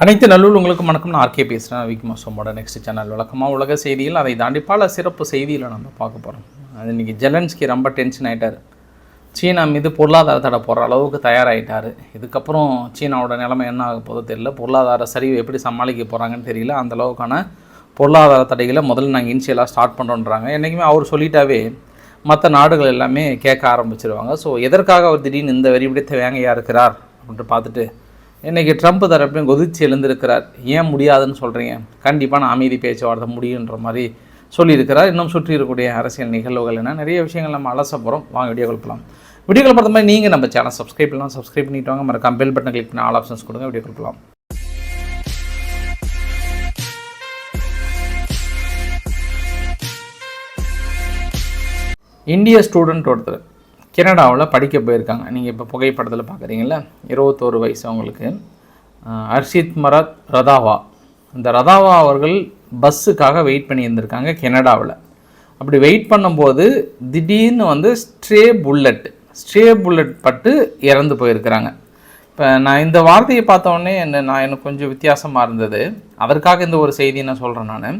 அனைத்து நல்லுள்ளவங்களுக்கு வணக்கம். நான் ஆர்கே பேசுகிறேன் விக்மா சோமோட நெக்ஸ்ட் சேனல் வழக்கமாக உலக செய்திகள் அதை தாண்டி பல சிறப்பு செய்திகளை நம்ம பார்க்க போகிறோம் அது இன்றைக்கி ஜெலன்ஸ்கி ரொம்ப டென்ஷன் ஆகிட்டார் சீனா மீது பொருளாதார தடை போடுற அளவுக்கு தயாராகிட்டார் இதுக்கப்புறம் சீனாவோட நிலைமை என்ன ஆக போதோ தெரியல. பொருளாதார சரிவு எப்படி சமாளிக்க போகிறாங்கன்னு தெரியல. அந்த அளவுக்கான பொருளாதார தடைகளை முதல்ல நாங்கள் இனிஷியலாக ஸ்டார்ட் பண்ணுறோன்றாங்க என்றைக்குமே அவர் சொல்லிட்டாவே மற்ற நாடுகள் எல்லாமே கேட்க ஆரம்பிச்சிருவாங்க. ஸோ எதற்காக அவர் திடீர்னு இந்த வெறி பிடித்த வேங்கையாக இருக்கிறார் அப்படின்ட்டு பார்த்துட்டு இன்றைக்கி ட்ரம்ப் தரப்பையும் கொதிச்சு எழுந்திருக்கிறார். ஏன் முடியாதுன்னு சொல்கிறீங்க கண்டிப்பாக நான் அமைதி பேச்சுவார்த்தை முடியுன்ற மாதிரி சொல்லியிருக்கிறார். இன்னும் சுற்றி இருக்கக்கூடிய அரசியல் நிகழ்வுகள் என்ன? நிறைய விஷயங்கள் நம்ம அலச போகிறோம் வாங்க வீடியோ கொடுக்கலாம் வீடியோ பார்த்த மாதிரி நீங்கள் நம்ம சேனல் சப்ஸ்கிரைப் பண்ணலாம் சப்ஸ்கிரைப் பண்ணிட்டு வாங்க. மறக்காம பெல் பட்டன் கிளிக் பண்ணி ஆல் ஆப்ஷன்ஸ் கொடுங்க. வீடியோ கொடுக்கலாம் இந்திய ஸ்டூடெண்ட் ஒருத்தர். கனடாவில் படிக்க போயிருக்காங்க. நீங்கள் இப்போ புகைப்படத்தில் பார்க்குறீங்களா இருபத்தோரு வயசு அவங்களுக்கு. அர்ஷித் மரத் ரதாவா. இந்த ரதாவா அவர்கள் பஸ்ஸுக்காக வெயிட் பண்ணியிருந்திருக்காங்க கனடாவில். அப்படி வெயிட் பண்ணும்போது திடீர்னு வந்து ஸ்ட்ரே புல்லட் ஸ்ட்ரே புல்லட் பட்டு இறந்து போயிருக்கிறாங்க. இப்போ நான் இந்த வார்த்தையை பார்த்தோன்னே என்ன நான் எனக்கு கொஞ்சம் வித்தியாசமாக இருந்தது. அதற்காக இந்த ஒரு செய்தியை நான் சொல்கிறேன் நான்.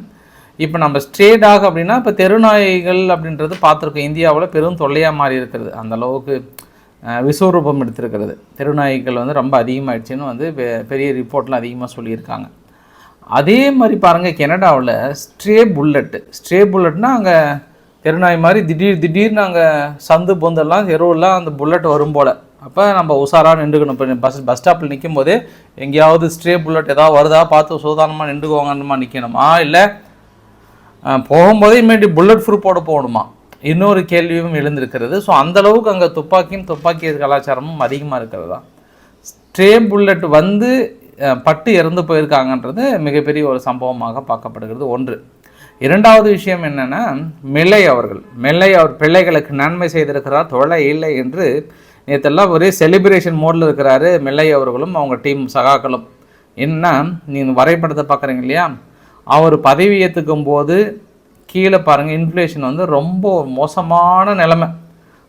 இப்போ நம்ம ஸ்ட்ரே டாக் அப்படின்னா இப்போ தெருநாய்கள் அப்படின்றது பார்த்துருக்கோம். இந்தியாவில் பெரும் தொல்லையாக மாறி இருக்கிறது அந்த அளவுக்கு விஸ்வரூபம் எடுத்திருக்கிறது. தெருநாய்கள் வந்து ரொம்ப அதிகமாகிடுச்சின்னு வந்து பெரிய ரிப்போர்ட்லாம் அதிகமாக சொல்லியிருக்காங்க. அதே மாதிரி பாருங்கள் கனடாவில் ஸ்ட்ரே புல்லட்டு ஸ்ட்ரே புல்லட்னா அங்கே தெருநாய் மாதிரி திடீர் திடீர்னு அங்கே சந்து பொந்தெல்லாம் தெருவெல்லாம் அந்த புல்லட் வரும் போல். அப்போ நம்ம உஷாராக நின்றுக்கணும். இப்போ பஸ் பஸ் ஸ்டாப்பில் நிற்கும் போதே எங்கேயாவது ஸ்ட்ரே புல்லட் ஏதாவது வருதா? பார்த்து சூதானமாக நின்றுக்கோங்கன்னுமா நிற்கணுமா இல்லை போகும்போதே இமேடி புல்லட் ப்ரூஃபோட போகணுமா? இன்னொரு கேள்வியும் எழுந்திருக்கிறது. ஸோ அந்தளவுக்கு அங்கே துப்பாக்கியும் துப்பாக்கி கலாச்சாரமும் அதிகமாக இருக்கிறது? தான் ஸ்ட்ரே புல்லட் வந்து பட்டு இறந்து போயிருக்காங்கன்றது மிகப்பெரிய ஒரு சம்பவமாக பார்க்கப்படுகிறது. ஒன்று. இரண்டாவது விஷயம் என்னென்னா மெல்லை அவர்கள். மெல்லை அவர் பிள்ளைகளுக்கு நன்மை செய்திருக்கிறார் தொலை இல்லை என்று நேற்றெல்லாம் ஒரே செலிப்ரேஷன் மோடில் இருக்கிறாரு மெல்லை அவர்களும் அவங்க டீம் சகாக்களும். என்ன நீங்கள் வரைபடத்தை பார்க்குறீங்க இல்லையா? அவர் பதவி ஏற்றுக்கும் போது கீழே பாருங்கள் இன்ஃப்ளேஷன் வந்து ரொம்ப மோசமான நிலைமை.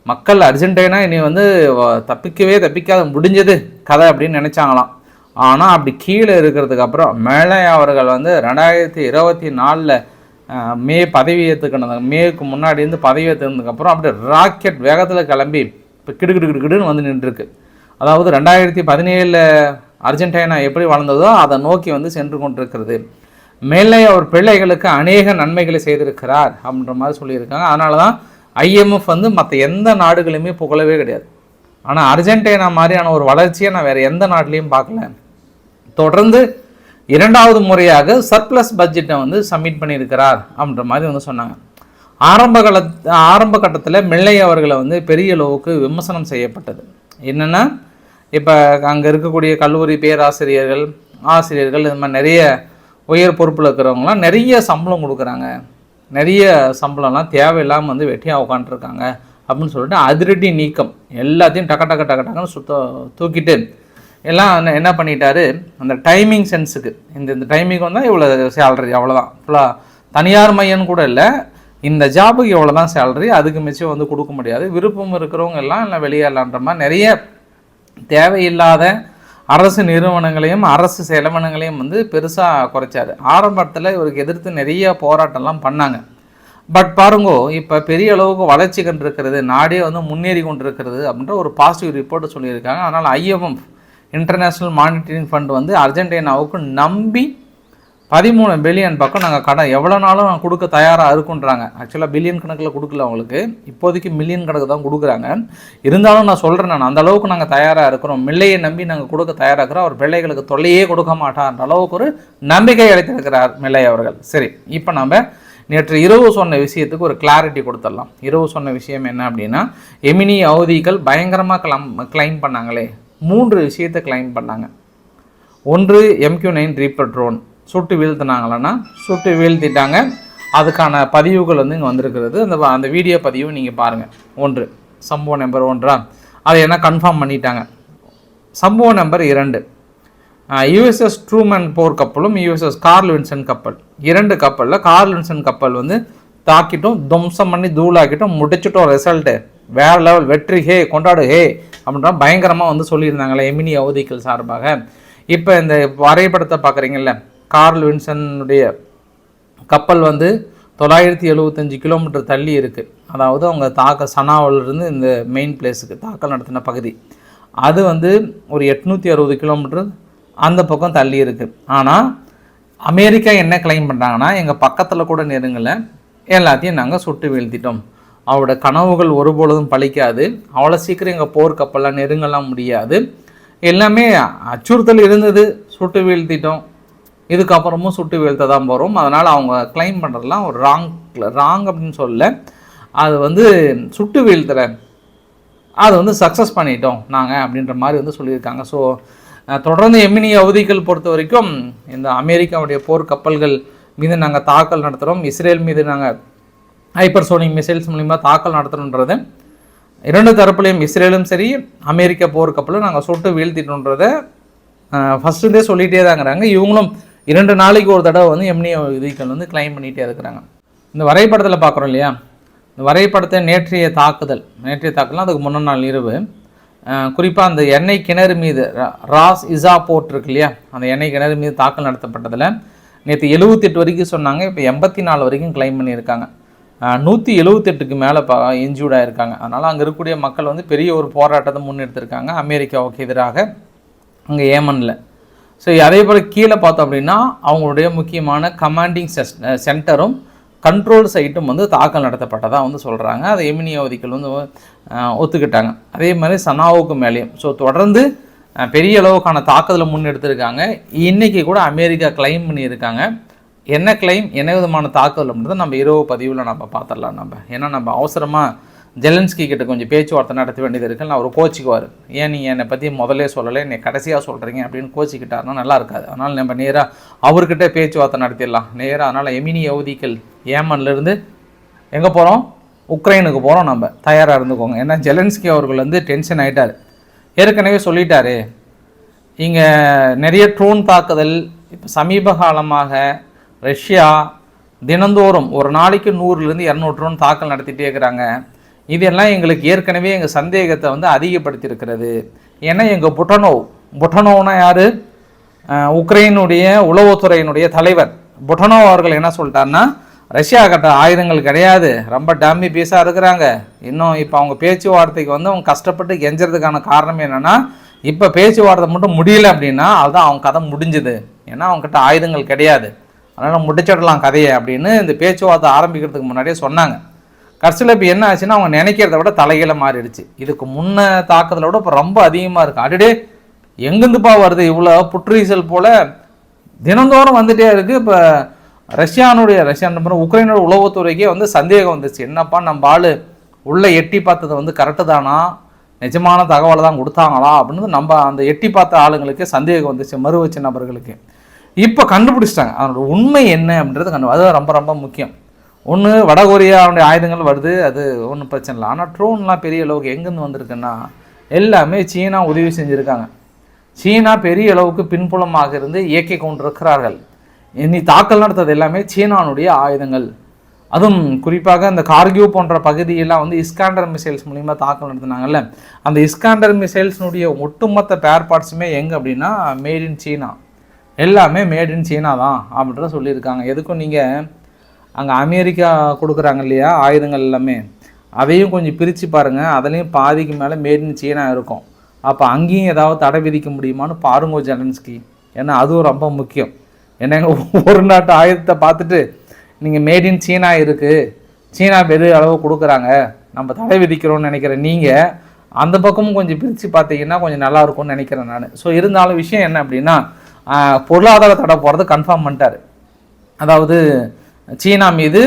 மக்கள் அர்ஜென்டினா இனி வந்து தப்பிக்கவே தப்பிக்காத முடிஞ்சது கதை அப்படின்னு நினச்சாங்களாம். ஆனால் அப்படி கீழே இருக்கிறதுக்கு அப்புறம் மேலே அவர்கள் வந்து ரெண்டாயிரத்தி இருபத்தி நாலில் மே பதவி ஏற்றுக்கினது மேக்கு முன்னாடி இருந்து பதவி ஏற்றுனதுக்கப்புறம் அப்படியே ராக்கெட் வேகத்தில் கிளம்பி இப்போ கிடுகிடு கிடுகிடுன்னு வந்து நின்றுருக்கு. அதாவது ரெண்டாயிரத்தி பதினேழில் அர்ஜென்டினா எப்படி வளர்ந்ததோ அதை நோக்கி வந்து சென்று கொண்டிருக்கிறது. மேலே அவர் பிள்ளைகளுக்கு அநேக நன்மைகளை செய்திருக்கிறார் அப்படின்ற மாதிரி சொல்லியிருக்காங்க. அதனால தான் ஐஎம்எஃப் வந்து மற்ற எந்த நாடுகளுமே புகழவே கிடையாது. ஆனால் அர்ஜென்டினா மாதிரியான ஒரு வளர்ச்சியை நான் வேறு எந்த நாட்டிலையும் பார்க்கல. தொடர்ந்து இரண்டாவது முறையாக சர்ப்ளஸ் பட்ஜெட்டை வந்து சப்மிட் பண்ணியிருக்கிறார் அப்படின்ற மாதிரி வந்து சொன்னாங்க. ஆரம்ப கால ஆரம்ப கட்டத்தில் மில்லை அவர்களை வந்து பெரிய அளவுக்கு விமர்சனம் செய்யப்பட்டது. என்னென்னா இப்போ அங்கே இருக்கக்கூடிய கல்லூரி பேராசிரியர்கள் ஆசிரியர்கள் இது மாதிரி நிறைய உயர் பொறுப்பில் இருக்கிறவங்களாம் நிறைய சம்பளம் கொடுக்குறாங்க. நிறைய சம்பளம்லாம் தேவையில்லாமல் வந்து வெட்டியாக உட்காந்துருக்காங்க அப்படின்னு சொல்லிட்டு அதிரடி நீக்கம். எல்லாத்தையும் டக்க டக்க டக்க டக்குன்னு சுத்த தூக்கிட்டு எல்லாம் என்ன- பண்ணிட்டாரு? அந்த டைமிங் சென்ஸுக்கு இந்த இந்த டைமிங் வந்தால் இவ்வளோ சேலரி அவ்வளோதான் ஃபுல்லாக தனியார் மையம்னு கூட இல்லை. இந்த ஜாபுக்கு இவ்வளோ தான் சேலரி அதுக்கு மிச்சம் வந்து கொடுக்க முடியாது. விருப்பம் இருக்கிறவங்க எல்லாம் இல்லை வெளியேறலான்ற மாதிரி நிறைய தேவையில்லாத அரசு நிறுவனங்களையும் அரசு செலவினங்களையும் வந்து பெருசாக குறைச்சாரு. ஆரம்பத்தில் இவருக்கு எதிர்த்து நிறைய போராட்டம்லாம் பண்ணாங்க. பட் பாருங்கோ இப்போ பெரிய அளவுக்கு வளர்ச்சி கண்டிருக்கிறது நாடே வந்து முன்னேறி கொண்டிருக்கிறது அப்படின்ற ஒரு பாசிட்டிவ் ரிப்போர்ட் சொல்லியிருக்காங்க. அதனால் ஐஎம்எஃப் இன்டர்நேஷ்னல் மானிட்டரிங் ஃபண்ட் வந்து அர்ஜென்டினாவுக்கு நம்பி பதிமூணு பில்லியன் பக்கம் நாங்கள் கடன் எவ்வளோ நாளும் கொடுக்க தயாராக இருக்குன்றாங்க. ஆக்சுவலாக பில்லியன் கணக்கில் கொடுக்கல அவங்களுக்கு. இப்போதைக்கு மில்லியன் கணக்கு தான் கொடுக்குறாங்க. இருந்தாலும் நான் சொல்கிறேன் நான் அந்த அளவுக்கு நாங்கள் தயாராக இருக்கிறோம். மில்லையை நம்பி நாங்கள் கொடுக்க தயாராக இருக்கிறோம். அவர் பிள்ளைகளுக்கு தொல்லையே கொடுக்க மாட்டார்ன்ற அளவுக்கு ஒரு நம்பிக்கை அளித்திருக்கிறார் மில்லை அவர்கள். சரி இப்போ நம்ம நேற்று இரவு சொன்ன விஷயத்துக்கு ஒரு கிளாரிட்டி கொடுத்துடலாம். இரவு சொன்ன விஷயம் என்ன அப்படின்னா எமினி அவதிகள் பயங்கரமாக கிளம் கிளைம் பண்ணாங்களே. மூன்று விஷயத்தை கிளைம் பண்ணாங்க. ஒன்று எம்கியூ நைன் ரீப்பர் ட்ரோன் சுட்டு வீழ்த்தினாங்களன்னா சுட்டு வீழ்த்திட்டாங்க. அதுக்கான பதிவுகள் வந்து இங்கே வந்திருக்கிறது. அந்த வ- அந்த வீடியோ பதிவு நீங்கள் பாருங்கள் ஒன்று சம்பவம் நம்பர் ஒன்றா? அதை என்ன கன்ஃபார்ம் பண்ணிட்டாங்க? சம்பவம் நம்பர் இரண்டு. யுஎஸ்எஸ் ட்ரூமேன் போர் கப்பலும் யுஎஸ்எஸ் கார்ல் வின்சன் கப்பல். இரண்டு கப்பலில் கார்ல் வின்சன் கப்பல் வந்து தாக்கிட்டும் துவம்சம் பண்ணி தூளாக்கிட்டும் முடிச்சிட்டோம் ரிசல்ட்டு வேறு லெவல் வெற்றி ஹே கொண்டாடு ஹே அப்படின்ற பயங்கரமாக வந்து சொல்லியிருந்தாங்களே எமினி அவதிகள் சார்பாக. இப்போ இந்த வரைபடத்தை பார்க்குறீங்கல்ல கார்ல் வின்சனுடைய கப்பல் வந்து தொள்ளாயிரத்தி எழுபத்தஞ்சு கிலோமீட்டர் தள்ளி இருக்குது அதாவது அவங்க தாக்க சனாவிலிருந்து இந்த மெயின் பிளேஸுக்கு தாக்கல் நடத்தின பகுதி. அது வந்து ஒரு எட்நூற்றி அறுபது கிலோமீட்டர் அந்த பக்கம் தள்ளி இருக்குது ஆனால் அமெரிக்கா என்ன கிளைம் பண்ணுறாங்கன்னா எங்கள் பக்கத்தில் கூட நெருங்கலை எல்லாத்தையும் நாங்கள் சுட்டு வீழ்த்திட்டோம். அவரோட கனவுகள் ஒருபொழுதும் பழிக்காது. அவ்வளோ சீக்கிரம் எங்கள் போர் கப்பல்லாம் நெருங்கலாம் முடியாது. எல்லாமே அச்சுறுத்தல் இருந்தது. சுட்டு வீழ்த்திட்டோம். இதுக்கப்புறமும் சுட்டு வீழ்த்த தான் வரும் அதனால் அவங்க கிளைம் பண்ணுறதுலாம் ஒரு ராங் ராங் அப்படின்னு சொல்ல அது வந்து சுட்டு வீழ்த்துற அது வந்து சக்ஸஸ் பண்ணிட்டோம் நாங்கள் அப்படின்ற மாதிரி வந்து சொல்லியிருக்காங்க. ஸோ தொடர்ந்து எமினி அவதிகள் பொறுத்த வரைக்கும் இந்த அமெரிக்காவுடைய போர் கப்பல்கள் மீது நாங்கள் தாக்கல் நடத்துகிறோம் இஸ்ரேல் மீது நாங்கள் ஹைப்பர்சோனிக் மிசைல்ஸ் மூலிமா தாக்கல் நடத்தணுன்றது இரண்டு தரப்புலையும் இஸ்ரேலும் சரி அமெரிக்க போர் கப்பலும் நாங்கள் சுட்டு வீழ்த்திட்டோன்றதை ஃபஸ்ட்டுந்தே சொல்லிகிட்டே தாங்கிறாங்க இவங்களும் இரண்டு நாளைக்கு ஒரு தடவை வந்து எம்னியோ விதிகள் வந்து கிளைம் பண்ணிகிட்டே இருக்கிறாங்க. இந்த வரைபடத்தில் பார்க்குறோம் இல்லையா? இந்த வரைபடத்தை நேற்றைய தாக்குதல் நேற்றைய தாக்குதல் அதுக்கு முன்னாள் நாள் இரவு. குறிப்பாக அந்த எண்ணெய் கிணறு மீது ராஸ் இசா போர்ட் இருக்கு இல்லையா? அந்த எண்ணெய் கிணறு மீது தாக்கல் நடத்தப்பட்டதில் நேற்று எழுபத்தெட்டு வரைக்கும் சொன்னாங்க இப்போ எண்பத்தி நாலு வரைக்கும் கிளைம் பண்ணியிருக்காங்க. நூற்றி எழுபத்தெட்டுக்கு மேலே ப இன்ஜூர்டாக இருக்காங்க அதனால் அங்கே இருக்கக்கூடிய மக்கள் வந்து பெரிய ஒரு போராட்டத்தை முன்னெடுத்திருக்காங்க. அமெரிக்காவுக்கு எதிராக. அங்கே ஏமனில். ஸோ அதே போல் கீழே பார்த்தோம் அப்படின்னா அவங்களுடைய முக்கியமான கமாண்டிங் சென்டரும் கண்ட்ரோல் சைட்டும் வந்து தாக்கல் நடத்தப்பட்டதாக வந்து சொல்கிறாங்க அதை எமினி அவதிகள் வந்து ஒத்துக்கிட்டாங்க. அதே மாதிரி சனாவுக்கு மேலேயும். ஸோ தொடர்ந்து பெரிய அளவுக்கான தாக்குதலை முன்னெடுத்திருக்காங்க. இன்றைக்கி கூட அமெரிக்கா கிளைம் பண்ணியிருக்காங்க. என்ன கிளைம் என்ன விதமான தாக்குதல் அப்படின்றத நம்ம இரவு பதிவில் நம்ம பார்த்துடலாம் நம்ம. ஏன்னா நம்ம அவசரமாக ஜெலன்ஸ்கி கிட்ட கொஞ்சம் பேச்சுவார்த்தை நடத்த வேண்டியது இருக்குன்னு அவர் கோச்சிக்குவார். ஏன் நீங்கள் என்னை பற்றி முதலே சொல்லலை என்னை கடைசியாக சொல்கிறீங்க அப்படின்னு கோச்சிக்கிட்டாருன்னா நல்லா இருக்காது. அதனால் நம்ம நேராக அவர்கிட்ட பேச்சுவார்த்தை நடத்திடலாம். நேராக அதனால் எமினி யவுதிகள் ஏமன்லேருந்து எங்கே போகிறோம் உக்ரைனுக்கு போகிறோம் நம்ம. தயாராக இருந்துக்கோங்க. ஏன்னா ஜெலன்ஸ்கி அவர்கள் வந்து டென்ஷன் ஆகிட்டார் ஏற்கனவே சொல்லிட்டாரு இங்கே நிறைய ட்ரோன் தாக்குதல் இப்போ சமீப காலமாக ரஷ்யா தினந்தோறும் ஒரு நாளைக்கு நூறுலேருந்து இரநூறு ட்ரோன் தாக்கல் நடத்திட்டே இருக்கிறாங்க. இதெல்லாம் எங்களுக்கு ஏற்கனவே எங்கள் சந்தேகத்தை வந்து அதிகப்படுத்தியிருக்கிறது. ஏன்னா எங்கள் புட்டனோவ் புட்டனோவ்னா யார்? உக்ரைனுடைய உளவுத்துறையினுடைய தலைவர். புட்டனோவ் அவர்கள் என்ன சொல்லிட்டாருன்னா ரஷ்யா கிட்ட ஆயுதங்கள் கிடையாது ரொம்ப டம்மி பீஸாக இருக்கிறாங்க. இன்னும் இப்போ அவங்க பேச்சுவார்த்தைக்கு வந்து அவங்க கஷ்டப்பட்டு கெஞ்சறதுக்கான காரணம் என்னென்னா இப்போ பேச்சுவார்த்தை மட்டும் முடியல அப்படின்னா அதுதான் அவங்க கதை முடிஞ்சுது. ஏன்னா அவங்ககிட்ட ஆயுதங்கள் கிடையாது. அதனால் முடிச்சிடலாம் கதையை அப்படின்னு இந்த பேச்சுவார்த்தை ஆரம்பிக்கிறதுக்கு முன்னாடியே சொன்னாங்க. கடைசியில் இப்போ என்ன ஆச்சுன்னா அவங்க நினைக்கிறத விட தலைகீழ மாறிடுச்சு. இதுக்கு முன்ன தாக்குதலை விட இப்போ ரொம்ப அதிகமாக இருக்கும் அடிடே எங்கேருந்துப்பா வருது? இவ்வளோ புற்றீசல் போல் தினந்தோறும் வந்துகிட்டே இருக்குது இப்போ ரஷ்யானுடைய ரஷ்யா உக்ரைனோட உளவுத்துறைக்கே வந்து சந்தேகம் வந்துச்சு. என்னப்பா நம்ம ஆள் உள்ளே எட்டி பார்த்தது வந்து கரெக்டு தானா? நிஜமான தகவலை தான் கொடுத்தாங்களா? அப்படின்னு நம்ம அந்த எட்டி பார்த்த ஆளுங்களுக்கு சந்தேகம் வந்துச்சு மறு வச்ச நபர்களுக்கு. இப்போ கண்டுபிடிச்சிட்டாங்க. அதனோட உண்மை என்ன அப்படின்றது கண்டு அது ரொம்ப ரொம்ப முக்கியம். ஒன்று வடகொரியாவுடைய ஆயுதங்கள் வருது அது ஒன்றும் பிரச்சனை இல்லை. ஆனால் ட்ரோன்லாம் பெரிய அளவுக்கு எங்கேருந்து வந்திருக்குன்னா எல்லாமே சீனா உதவி செஞ்சுருக்காங்க. சீனா பெரிய அளவுக்கு பின்புலமாக இருந்து இயக்கி கொண்டிருக்கிறார்கள். இனி தாக்கல் நடத்தது எல்லாமே சீனானுடைய ஆயுதங்கள். அதுவும் குறிப்பாக இந்த கார்கியூ போன்ற பகுதியெல்லாம் வந்து இஸ்காண்டர் மிசைல்ஸ் மூலிமா தாக்கல் நடத்தினாங்கல்ல. அந்த இஸ்காண்டர் மிசைல்ஸ்னுடைய ஒட்டுமொத்த பேர் பார்ட்ஸுமே எங்கே அப்படின்னா மேட் இன் சீனா. எல்லாமே மேட் இன் சீனா தான் அப்படின்ற சொல்லியிருக்காங்க. எதுக்கும் நீங்கள் அங்கே அமெரிக்கா கொடுக்குறாங்க இல்லையா ஆயுதங்கள் எல்லாமே. அதையும் கொஞ்சம் பிரித்து பாருங்கள் அதுலேயும் பாதிக்கு மேலே மேட் இன் சீனா இருக்கும். அப்போ அங்கேயும் ஏதாவது தடை விதிக்க முடியுமான்னு பாருங்கோ ஜெலன்ஸ்கி. ஏன்னா அதுவும் ரொம்ப முக்கியம். என்னங்க ஒரு நாட்டு ஆயுதத்தை பார்த்துட்டு நீங்கள் மேட் இன் சீனா இருக்குது சீனா பெரிய அளவு கொடுக்குறாங்க. நம்ம தடை விதிக்கிறோம்னு நினைக்கிறேன் நீங்கள் அந்த பக்கமும் கொஞ்சம் பிரித்து பார்த்தீங்கன்னா கொஞ்சம் நல்லாயிருக்கும்னு நினைக்கிறேன் நான். ஸோ இருந்தாலும் விஷயம் என்ன அப்படின்னா பொருளாதார தடை போகிறது கன்ஃபார்ம் பண்ணிட்டார். அதாவது சீனா மீது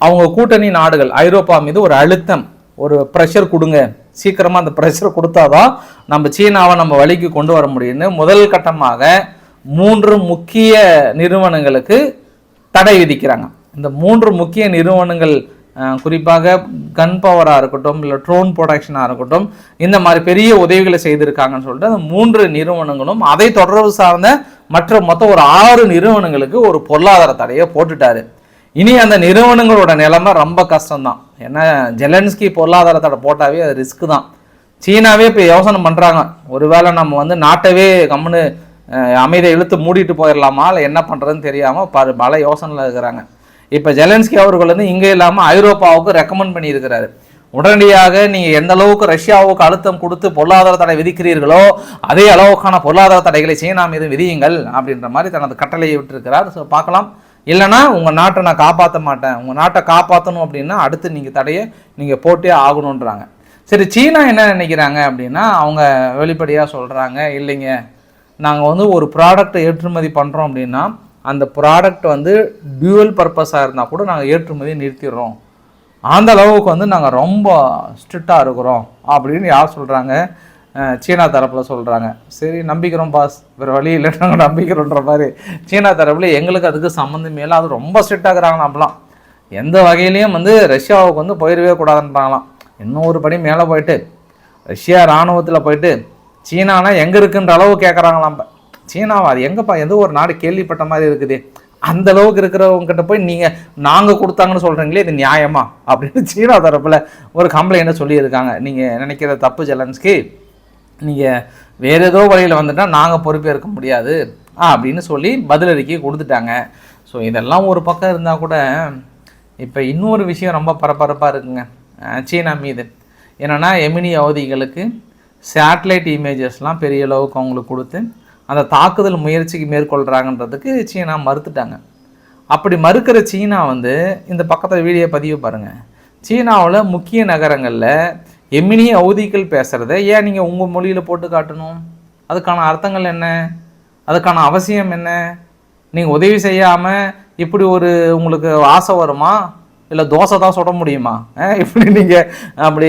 அவங்க கூட்டணி நாடுகள் ஐரோப்பா மீது ஒரு அழுத்தம் ஒரு ப்ரெஷர் கொடுங்க. சீக்கிரமாக அந்த ப்ரெஷர் கொடுத்தாதான் நம்ம சீனாவை நம்ம வழிக்கு கொண்டு வர முடியும்னு முதல் கட்டமாக மூன்று முக்கிய நிறுவனங்களுக்கு தடை விதிக்கிறாங்க. இந்த மூன்று முக்கிய நிறுவனங்கள் குறிப்பாக கன் பவராக இருக்கட்டும் இல்லை ட்ரோன் ப்ரொடக்ஷனாக இருக்கட்டும் இந்த மாதிரி பெரிய உதவிகளை செய்திருக்காங்கன்னு சொல்லிட்டு அந்த மூன்று நிறுவனங்களும் அதை தொடர்பு சார்ந்த மற்ற மொத்தம் ஒரு ஆறு நிறுவனங்களுக்கு ஒரு பொருளாதார தடையை போட்டுட்டாரு. இனி அந்த நிறுவனங்களோட நிலைமை ரொம்ப கஷ்டம்தான். ஏன்னா ஜெலன்ஸ்கி பொருளாதாரத்தோட போட்டாவே அது ரிஸ்க் தான். சீனாவே இப்போ யோசனை பண்ணுறாங்க ஒருவேளை நம்ம வந்து நாட்டவே கம்முன்னு அமைதியை இழுத்து மூடிட்டு போயிடலாமா இல்லை என்ன பண்ணுறதுன்னு தெரியாமல் பல பல யோசனையில் இருக்கிறாங்க. இப்போ ஜெலன்ஸ்கி அவர்கள் வந்து இங்கே இல்லாமல் ஐரோப்பாவுக்கு ரெக்கமெண்ட் பண்ணியிருக்கிறாரு. உடனடியாக நீங்கள் எந்த அளவுக்கு ரஷ்யாவுக்கு அழுத்தம் கொடுத்து பொருளாதார தடை விதிக்கிறீர்களோ அதே அளவுக்கான பொருளாதார தடைகளை சீனா மீது விதியுங்கள் அப்படின்ற மாதிரி தனது கட்டளையை விட்டுருக்கிறார். ஸோ பார்க்கலாம். இல்லைன்னா உங்கள் நாட்டை நான் காப்பாற்ற மாட்டேன். உங்கள் நாட்டை காப்பாற்றணும் அப்படின்னா அடுத்து நீங்கள் தடையை நீங்கள் போட்டே ஆகணுன்றாங்க சரி சீனா என்ன நினைக்கிறாங்க அப்படின்னா அவங்க வெளிப்படையாக சொல்கிறாங்க இல்லைங்க. நாங்கள் வந்து ஒரு ப்ராடக்ட்டை ஏற்றுமதி பண்ணுறோம் அப்படின்னா அந்த ப்ராடக்ட் வந்து டியூவல் பர்பஸாக இருந்தால் கூட நாங்கள் ஏற்றுமதி நிறுத்திடுறோம். அந்த அளவுக்கு வந்து நாங்கள் ரொம்ப ஸ்ட்ரிக்டாக இருக்கிறோம் அப்படின்னு யார் சொல்கிறாங்க சீனா தரப்பில் சொல்கிறாங்க சரி நம்பிக்கிறோம் பாஸ் வேறு வழி இல்லை நாங்கள் நம்பிக்கிறோன்ற மாதிரி. சீனா தரப்பில் எங்களுக்கு அதுக்கு சம்மந்தம் இல்லை. அது ரொம்ப ஸ்ட்ரிக்டாகிறாங்க நம்மளாம் எந்த வகையிலையும் வந்து ரஷ்யாவுக்கு வந்து போயிடவே கூடாதுன்றாங்களாம் இன்னும் ஒரு படி மேலே போயிட்டு ரஷ்யா இராணுவத்தில் போயிட்டு சீனானா எங்கே இருக்குன்ற அளவு கேட்குறாங்களாம் இப்போ சீனாவா அது எங்கேப்பா எந்த ஒரு நாடு கேள்விப்பட்ட மாதிரி இருக்குது. அந்த அளவுக்கு இருக்கிறவங்ககிட்ட போய் நீங்கள் நாங்கள் கொடுத்தாங்கன்னு சொல்கிறீங்களே இது நியாயமா? அப்படின்னு சீனா தரப்பில் ஒரு கம்ப்ளைண்ட்டை சொல்லியிருக்காங்க. நீங்கள் நினைக்கிற தப்பு ஜெலன்ஸ்கி. நீங்கள் வேறு ஏதோ வழியில் வந்துட்டால் நாங்கள் பொறுப்பேற்க முடியாது. ஆ அப்படின்னு சொல்லி பதிலறிக்கை கொடுத்துட்டாங்க. ஸோ இதெல்லாம் ஒரு பக்கம் இருந்தால் கூட இப்போ இன்னொரு விஷயம் ரொம்ப பரபரப்பாக இருக்குங்க. சீனா மீது. என்னென்னா எமினி அவதிகளுக்கு சேட்டலைட் இமேஜஸ்லாம் பெரிய அளவுக்கு அவங்களுக்கு கொடுத்து அந்த தாக்குதல் முயற்சிக்கு மேற்கொள்கிறாங்கன்றதுக்கு சீனா மறுத்துட்டாங்க. அப்படி மறுக்கிற சீனா வந்து இந்த பக்கத்தில் வீடியோ பதிவு பாருங்கள் சீனாவில் முக்கிய நகரங்களில் எமினி அவதிகள் பேசுகிறத ஏன் நீங்கள் உங்கள் மொழியில் போட்டு காட்டணும்? அதுக்கான அர்த்தங்கள் என்ன? அதுக்கான அவசியம் என்ன? நீங்கள் உதவி செய்யாமல் இப்படி ஒரு உங்களுக்கு ஆசை வருமா? இல்லை தோசை தான் சுட முடியுமா? இப்படி நீங்கள் அப்படி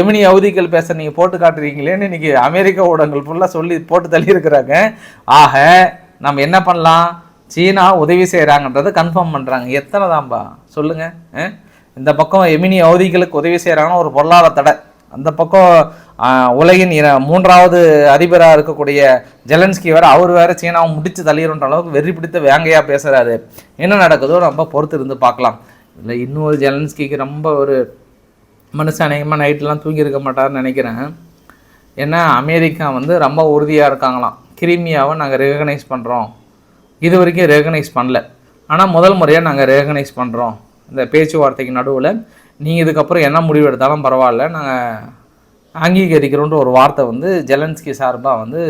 எமினி அவதிகள் பேச நீங்கள் போட்டு காட்டுறீங்களேன்னு இன்றைக்கி அமெரிக்க ஊடகங்கள் ஃபுல்லாக சொல்லி போட்டு தள்ளியிருக்கிறாங்க. ஆக நம்ம என்ன பண்ணலாம்? சீனா உதவி செய்கிறாங்கன்றதை கன்ஃபார்ம் பண்ணுறாங்க எத்தனை தான்பா? சொல்லுங்கள் இந்த பக்கம் எமினி அவதிகளுக்கு உதவி செய்கிறாங்கன்னா ஒரு பொருளாதார தடை. அந்த பக்கம் உலகின் மூன்றாவது அதிபராக இருக்கக்கூடிய ஜெலன்ஸ்கி வேறு அவர் வேறு சீனாவை முடித்து தள்ளிடுன்ற அளவுக்கு வெறி பிடித்த வேங்கையாக பேசுகிறாரு என்ன நடக்குதோ நம்ம பொறுத்து இருந்து பார்க்கலாம். இல்லை இன்னொரு ஜெலன்ஸ்கிக்கு ரொம்ப ஒரு மனுஷன் அநேகமாக நைட்லாம் தூங்கியிருக்க மாட்டார்னு நினைக்கிறேன். ஏன்னா அமெரிக்கா வந்து ரொம்ப உறுதியாக இருக்காங்களாம். கிரிமியாவை நாங்கள் ரெகனைஸ் பண்ணுறோம் இது வரைக்கும் ரெகனைஸ் பண்ணல. ஆனால் முதல் முறையாக நாங்கள் ரெகனைஸ் பண்ணுறோம் இந்த பேச்சுவார்த்தைக்கு நடுவில். நீங்கள் இதுக்கப்புறம் என்ன முடிவு எடுத்தாலும் பரவாயில்ல. நாங்கள் அங்கீகரிக்கிறோன்ற ஒரு வார்த்தை வந்து ஜெலன்ஸ்கி சார்பாக வந்து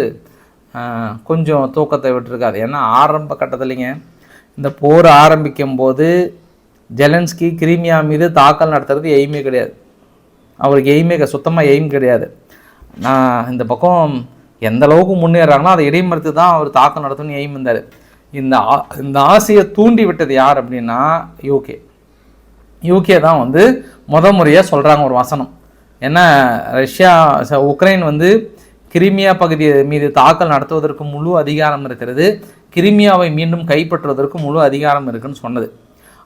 கொஞ்சம் தூக்கத்தை விட்டுருக்காது ஏன்னா ஆரம்ப கட்டத்துலைங்க இந்த போர் ஆரம்பிக்கும் போது ஜெலன்ஸ்கி கிரீமியா மீது தாக்கல் நடத்துறது எய்மே கிடையாது. அவருக்கு எய்மே சுத்தமாக எய்ம் கிடையாது. நான் இந்த பக்கம் எந்த அளவுக்கு முன்னேறாங்களோ அதை இடைமறுத்து தான் அவர் தாக்கல் நடத்தணும்னு எய்ம் இருந்தார் இந்த ஆ- இந்த ஆசையை தூண்டி விட்டது யார் அப்படின்னா யூகே யூகே தான் வந்து முத முறையாக சொல்கிறாங்க ஒரு வசனம். ஏன்னா ரஷ்யா ச- உக்ரைன் வந்து கிரிமியா பகுதி மீது தாக்கல் நடத்துவதற்கு முழு அதிகாரம் இருக்கிறது. கிரிமியாவை மீண்டும் கைப்பற்றுவதற்கு முழு அதிகாரம் இருக்குன்னு சொன்னது.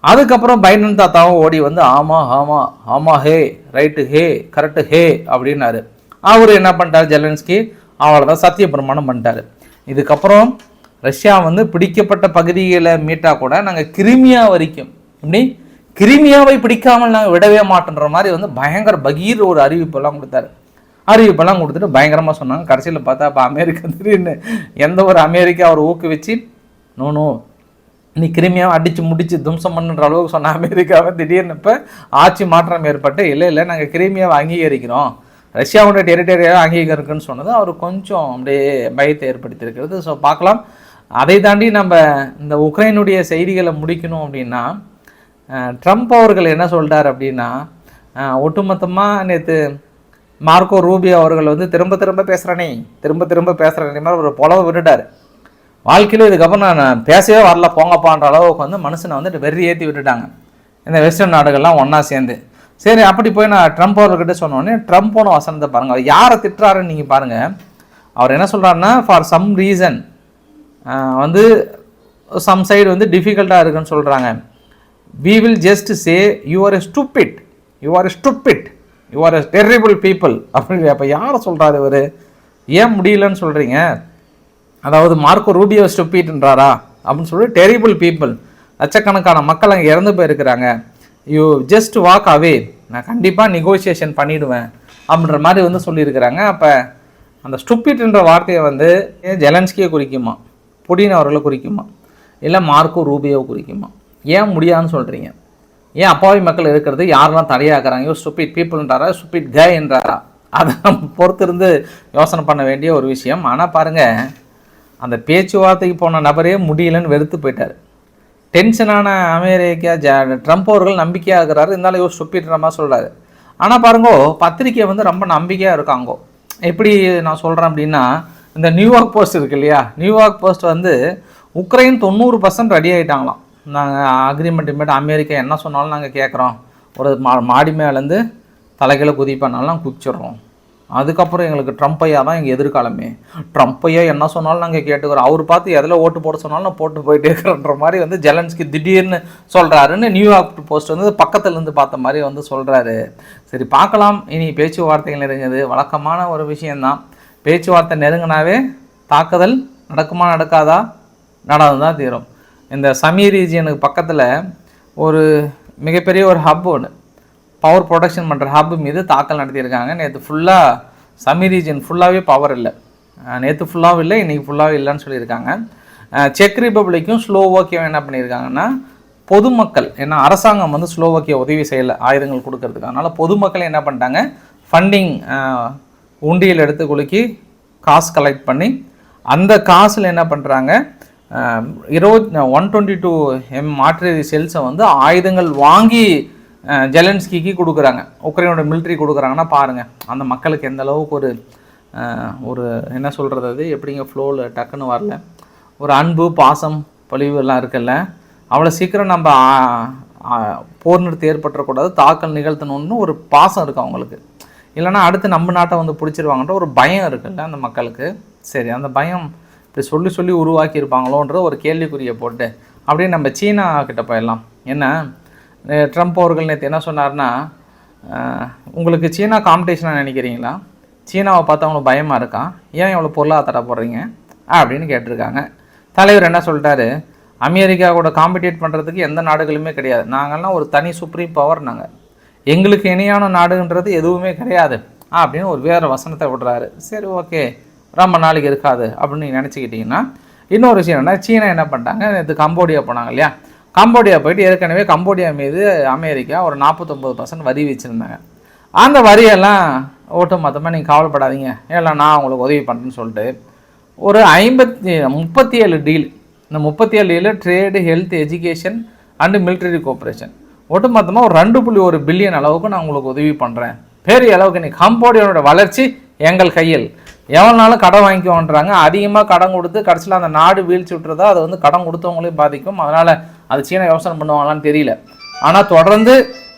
அதுக்கப்புறம் பைடன் தாத்தாவும் ஓடி வந்து ஆமா ஆமா ஆமா ஹே ரைட்டு ஹே கரெக்டு ஹே அப்படின்னாரு. அவர் என்ன பண்ணிட்டார்? ஜெலன்ஸ்கி அவ்வளோதான் சத்திய பிரமாணம் பண்ணிட்டாரு. இதுக்கப்புறம் ரஷ்யா வந்து பிடிக்கப்பட்ட பகுதிகளை மீட்டா கூட நாங்கள் கிரிமியா வரைக்கும் இப்படி கிரிமியாவை பிடிக்காமல் நாங்கள் விடவே மாட்டோன்ற மாதிரி வந்து பயங்கர பகீர் ஒரு அறிவிப்பெல்லாம் கொடுத்தாரு. அறிவிப்பெல்லாம் கொடுத்துட்டு பயங்கரமாக சொன்னாங்க. கடைசியில் பார்த்தா அப்போ அமெரிக்கா திடீர்னு எந்த ஒரு அமெரிக்கா அவர் ஊக்குவிச்சு நோ நோ நீ கிருமியாக அடித்து முடித்து தும்சம் பண்ணுன்ற அளவுக்கு சொன்ன அமெரிக்காவை திடீர்னு இப்போ ஆட்சி மாற்றம் ஏற்பட்டு இல்லை இல்லை நாங்கள் கிருமியாவை அங்கீகரிக்கிறோம். ரஷ்யாவோட டெரிட்டரியாக அங்கீகரிக்குன்னு சொன்னது அவர் கொஞ்சம் அப்படியே பயத்தை ஏற்படுத்தியிருக்கிறது. ஸோ பார்க்கலாம். அதை தாண்டி நம்ம இந்த உக்ரைனுடைய செய்திகளை முடிக்கணும் அப்படின்னா ட்ரம்ப் அவர்கள் என்ன சொல்லிட்டார் அப்படின்னா ஒட்டுமொத்தமாக நேற்று மார்க்கோ ரூபியோ அவர்கள் வந்து திரும்ப திரும்ப பேசுகிறனே திரும்ப திரும்ப பேசுகிறானே மாதிரி ஒரு புலவை விட்டுட்டார். வாழ்க்கையில் இதுக்கப்புறம் நான் பேசவே வரல போங்கப்பான்ற அளவுக்கு வந்து மனுஷனை வந்துட்டு வெறி ஏற்றி விட்டுட்டாங்க. இந்த வெஸ்டர்ன் நாடுகள்லாம் ஒன்றா சேர்ந்து. சரி அப்படி போய் நான் ட்ரம்ப் அவர்கிட்ட சொன்னோடனே ட்ரம்ப்போட வசனத்தை பாருங்கள் அவர் யாரை திட்டுறாருன்னு நீங்கள் பாருங்கள் அவர் என்ன சொல்கிறாருன்னா ஃபார் சம் ரீசன் வந்து சம் சைடு வந்து டிஃபிகல்ட்டாக இருக்குன்னு சொல்கிறாங்க we will just say you are a stupid. You are a stupid. You are a terrible people. அப்படின்னு அப்போ யாரை சொல்கிறாரு இவர்? ஏன் முடியலன்னு சொல்கிறீங்க அதாவது மார்க்கோ ரூபியோ ஸ்டூப்பிட்ன்றாரா அப்படின்னு சொல்லி டெரிபிள் பீப்புள் லட்சக்கணக்கான மக்கள் அங்கே இறந்து போயிருக்கிறாங்க. யூ ஜஸ்ட் வாக் அவே நான் கண்டிப்பாக நெகோசியேஷன் பண்ணிவிடுவேன் அப்படின்ற மாதிரி வந்து சொல்லியிருக்கிறாங்க. அப்போ அந்த ஸ்டூப்பிட்ன்ற வார்த்தையை வந்து ஜெலன்ஸ்கியை குறிக்குமா? புடின் அவர்களை குறிக்குமா? இல்லை மார்க்கோ ரூபியோ குறிக்குமா? ஏன் முடியாதுன்னு சொல்கிறீங்க ஏன் அப்பாவி மக்கள் இருக்கிறது யாரெல்லாம் தடையாக்குறாங்க? ஸ்டூபிட் பீப்புள்ன்றாரா ஸ்டூபிட் என்றாரா? அதை நம்ம பொறுத்திருந்து யோசனை பண்ண வேண்டிய ஒரு விஷயம். ஆனால் பாருங்கள் அந்த பேச்சுவார்த்தைக்கு போன நபரே முடியலன்னு வெறுத்து போயிட்டார். டென்ஷனான அமெரிக்கா ஜ ட்ரம்ப் அவர்கள் நம்பிக்கையாக இருக்கிறாரு. இருந்தாலும் யோ ஸ்டூப்பிட்ற மாதிரி சொல்கிறாரு ஆனால் பாருங்கோ பத்திரிக்கை வந்து ரொம்ப நம்பிக்கையாக இருக்காங்கோ. எப்படி நான் சொல்கிறேன் அப்படின்னா இந்த நியூயார்க் போஸ்ட் இருக்கு இல்லையா? நியூயார்க் போஸ்ட் வந்து உக்ரைன் தொண்ணூறு பர்சன்ட் ரெடி ஆகிட்டாங்களாம் நாங்கள் அக்ரிமெண்ட் இமேட் அமெரிக்கா என்ன சொன்னாலும் நாங்கள் கேட்குறோம் ஒரு மா மாடி மேலேருந்து தலைகளை குதி குதிச்சிடுறோம். அதுக்கப்புறம் எங்களுக்கு ட்ரம்ப் ஐயா தான் எங்கள் எதிர்காலமே. ட்ரம்ப் ஐயா என்ன சொன்னாலும் நாங்கள் கேட்டுக்கிறோம். அவர் பார்த்து எதில் ஓட்டு போட சொன்னாலும் நான் போட்டு போயிட்டே இருக்கிறன்ற மாதிரி வந்து ஜெலன்ஸ்கி திடீர்னு சொல்கிறாருன்னு நியூயார்க் போஸ்ட் வந்து பக்கத்துலேருந்து பார்த்த மாதிரி வந்து சொல்கிறாரு சரி பார்க்கலாம். இனி பேச்சுவார்த்தைகள் நெருங்குது. வழக்கமான ஒரு விஷயந்தான் பேச்சுவார்த்தை நெருங்கினாவே தாக்குதல் நடக்குமா நடக்காதா? நடந்து தான் தீரும். இந்த சமி ரீஜியனுக்கு பக்கத்தில் ஒரு மிகப்பெரிய ஒரு ஹப் ஒன்று பவர் ப்ரொடக்ஷன் பண்ணுற ஹப் மீது தாக்கல் நடத்தியிருக்காங்க. நேற்று ஃபுல்லாக சமி ரீஜியன் ஃபுல்லாகவே பவர் இல்லை. நேற்று ஃபுல்லாகவும் இல்லை இன்றைக்கி ஃபுல்லாகவே இல்லைன்னு சொல்லியிருக்காங்க. செக் ரிப்பப்ளிக்கும் ஸ்லோவோக்கியம் என்ன பண்ணியிருக்காங்கன்னா பொதுமக்கள் ஏன்னா அரசாங்கம் வந்து ஸ்லோவோக்கிய உதவி செய்யலை ஆயுதங்கள் கொடுக்கறதுக்கு. அதனால் பொதுமக்கள் என்ன பண்ணிட்டாங்க ஃபண்டிங் உண்டியில் எடுத்து குலுக்கி காசு கலெக்ட் பண்ணி அந்த காசில் என்ன பண்ணுறாங்க இருபத் ஒன் டுவெண்ட்டி டூ எம் மாற்று செல்ஸை வந்து ஆயுதங்கள் வாங்கி ஜெலன்ஸ்கிக்கு கொடுக்குறாங்க. உக்ரைனோட மிலிட்ரி கொடுக்குறாங்கன்னா பாருங்கள் அந்த மக்களுக்கு எந்த அளவுக்கு ஒரு ஒரு என்ன சொல்கிறது அது எப்படிங்க ஃப்ளோவில் டக்குன்னு வரல. ஒரு அன்பு பாசம் பொலிவு எல்லாம் இருக்குல்ல அவ்வளோ சீக்கிரம் நம்ம போர் நிறுத்தி ஏற்பட்டுறக்கூடாது தாக்கல் நிகழ்த்தணும்னு ஒரு பாசம் இருக்குது அவங்களுக்கு. இல்லைன்னா அடுத்து நம்ம நாட்டை வந்து பிடிச்சிருவாங்கன்ற ஒரு பயம் இருக்குல்ல அந்த மக்களுக்கு. சரி அந்த பயம் இப்படி சொல்லி சொல்லி உருவாக்கி இருப்பாங்களோன்ற ஒரு கேள்விக்குறியை போட்டு அப்படியே நம்ம சீனா கிட்ட போயிடலாம். என்ன? ட்ரம்ப் அவர்கள் நேற்று என்ன சொன்னார்னா உங்களுக்கு சீனா காம்படிஷனாக நினைக்கிறீங்களா? சீனாவை பார்த்து அவங்களுக்கு பயமாக இருக்கா? ஏன் இவ்வளோ பொருளாதார போடுறீங்க? அப்படின்னு கேட்டிருக்காங்க. தலைவர் என்ன சொல்லிட்டாரு? அமெரிக்கா கூட காம்படிட் பண்ணுறதுக்கு எந்த நாடுகளுமே கிடையாது. நாங்கள்லாம் ஒரு தனி சுப்ரீம் பவர் நாங்கள் எங்களுக்கு இணையான நாடுன்றது எதுவுமே கிடையாது. அப்படின்னு ஒரு வேறு வசனத்தை விடுறாரு. சரி ஓகே. ரொம்ப நாளைக்கு இருக்காது அப்படின்னு நீங்கள் நினச்சிக்கிட்டிங்கன்னா இன்னொரு விஷயம் என்ன சீனா என்ன பண்ணிட்டாங்க? நேற்று கம்போடியா போனாங்க இல்லையா? கம்போடியா போயிட்டு ஏற்கனவே கம்போடியா மீது அமெரிக்கா ஒரு நாற்பத்தொம்பது பர்சன்ட் வரி வச்சுருந்தாங்க. அந்த வரியெல்லாம் ஓட்டு மொத்தமாக நீங்கள் கவலைப்படாதீங்க. இல்லை நான் உங்களுக்கு உதவி பண்ணுறேன்னு சொல்லிட்டு ஒரு ஐம்பத்தி முப்பத்தி ஏழு டீல் இந்த முப்பத்தி ஏழு deal trade health education and military cooperation ஒட்டு மொத்தமாக ஒரு ரெண்டு புள்ளி ஒரு பில்லியன் அளவுக்கு நான் உங்களுக்கு உதவி பண்ணுறேன் பெரிய அளவுக்கு நீ கம்போடியோட வளர்ச்சி எங்கள் கையில். எவ்வளோனாலும் கடன் வாங்கிக்கோன்றாங்க. அதிகமாக கடன் கொடுத்து கடைசியில் அந்த நாடு வீழ்ச்சி விட்டுறதோ அது வந்து கடன் கொடுத்தவங்களையும் பாதிக்கும். அதனால் அது சீனா யோசனை பண்ணுவாங்களான்னு தெரியல. ஆனால் தொடர்ந்து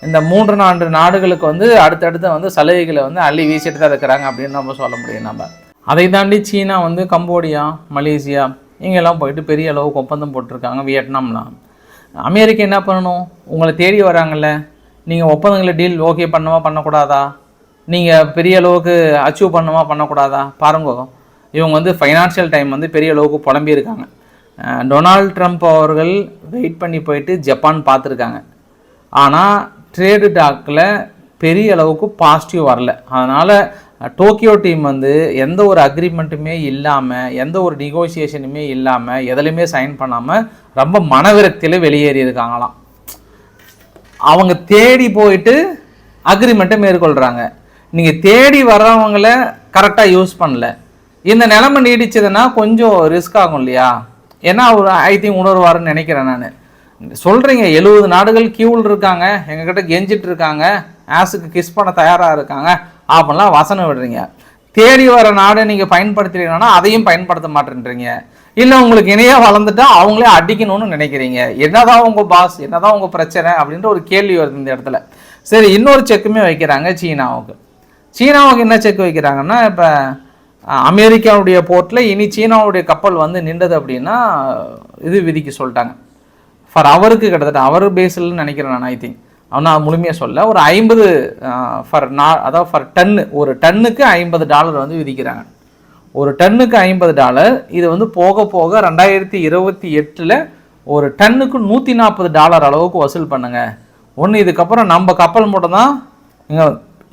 இந்த மூன்று நான்கு நாடுகளுக்கு வந்து அடுத்தடுத்து வந்து சலுகைகளை வந்து அள்ளி வீசிட்டு தான் இருக்கிறாங்க அப்படின்னு நம்ம சொல்ல முடியும் நம்ம. அதை தாண்டி சீனா வந்து கம்போடியா மலேசியா இங்கெல்லாம் போயிட்டு பெரிய அளவுக்கு ஒப்பந்தம் போட்டிருக்காங்க வியட்நாம்லாம் அமெரிக்கா என்ன பண்ணணும்? உங்களை தேடி வராங்கல்ல. நீங்கள் ஒப்பந்தங்களை டீல் ஓகே பண்ணவா பண்ணக்கூடாதா? நீங்கள் பெரிய அளவுக்கு அச்சீவ் பண்ணுமா பண்ணக்கூடாதா? பாருங்க. இவங்க வந்து ஃபைனான்ஷியல் டைம் வந்து பெரிய அளவுக்கு புலம்பியிருக்காங்க டொனால்ட் ட்ரம்ப் அவர்கள் வெயிட் பண்ணி போயிட்டு ஜப்பான் பார்த்துருக்காங்க. ஆனால் ட்ரேடு டாக்கில் பெரிய அளவுக்கு பாசிட்டிவ் வரல. அதனால் டோக்கியோ டீம் வந்து எந்த ஒரு அக்ரிமெண்ட்டுமே இல்லாமல் எந்த ஒரு நெகோசியேஷனுமே இல்லாமல் எதுலையுமே சைன் பண்ணாமல் ரொம்ப மனவிரக்தியில் வெளியேறி இருக்காங்களாம். அவங்க தேடி போயிட்டு அக்ரிமெண்ட்டை மேற்கொள்கிறாங்க நீங்கள் தேடி வர்றவங்கள கரெக்டாக யூஸ் பண்ணல. இந்த நிலமை நீடிச்சதுன்னா கொஞ்சம் ரிஸ்க் ஆகும் இல்லையா? ஏன்னா அவர் ஐ திங்க் உணர்வாருன்னு நினைக்கிறேன் நான். சொல்கிறீங்க எழுபது நாடுகள் கியூவில் இருக்காங்க எங்ககிட்ட கெஞ்சிட்டு இருக்காங்க ஆஸுக்கு கிஸ் பண்ண தயாராக இருக்காங்க அப்படிலாம் வசனம் விடுறீங்க. தேடி வர நாடை நீங்கள் பயன்படுத்துறீங்கன்னா அதையும் பயன்படுத்த மாட்டேன்றீங்க. இல்லை உங்களுக்கு இணையாக வளர்ந்துட்டா அவங்களே அடிக்கணும்னு நினைக்கிறீங்க. என்னதான் உங்கள் பாஸ் என்னதான் உங்கள் பிரச்சனை அப்படின்ற ஒரு கேள்வி வருது இந்த இடத்துல. சரி இன்னொரு செக்குமே வைக்கிறாங்க சீனாவுக்கு. சீனாவுக்கு என்ன செக் வைக்கிறாங்கன்னா இப்போ அமெரிக்காவுடைய போர்ட்டில் இனி சீனாவுடைய கப்பல் வந்து நின்றது அப்படின்னா இது விதிக்க சொல்லிட்டாங்க. ஃபார் அவருக்கு கிட்டத்தட்ட அவர் பேஸில்னு நினைக்கிறேன் நான் ஐ திங்க் நான் முழுமையாக சொல்ல ஒரு ஐம்பது ஃபார் நா அதாவது ஃபார் டன்னு ஒரு டன்னுக்கு ஐம்பது டாலர் வந்து விதிக்கிறாங்க. ஒரு டன்னுக்கு ஐம்பது டாலர் இது வந்து போக போக ரெண்டாயிரத்தி இருபத்தி எட்டில் ஒரு டன்னுக்கு நூற்றி நாற்பது டாலர் அளவுக்கு வசூல் பண்ணுங்க. ஒன்று இதுக்கப்புறம் நம்ம கப்பல் மட்டும் தான் இங்கே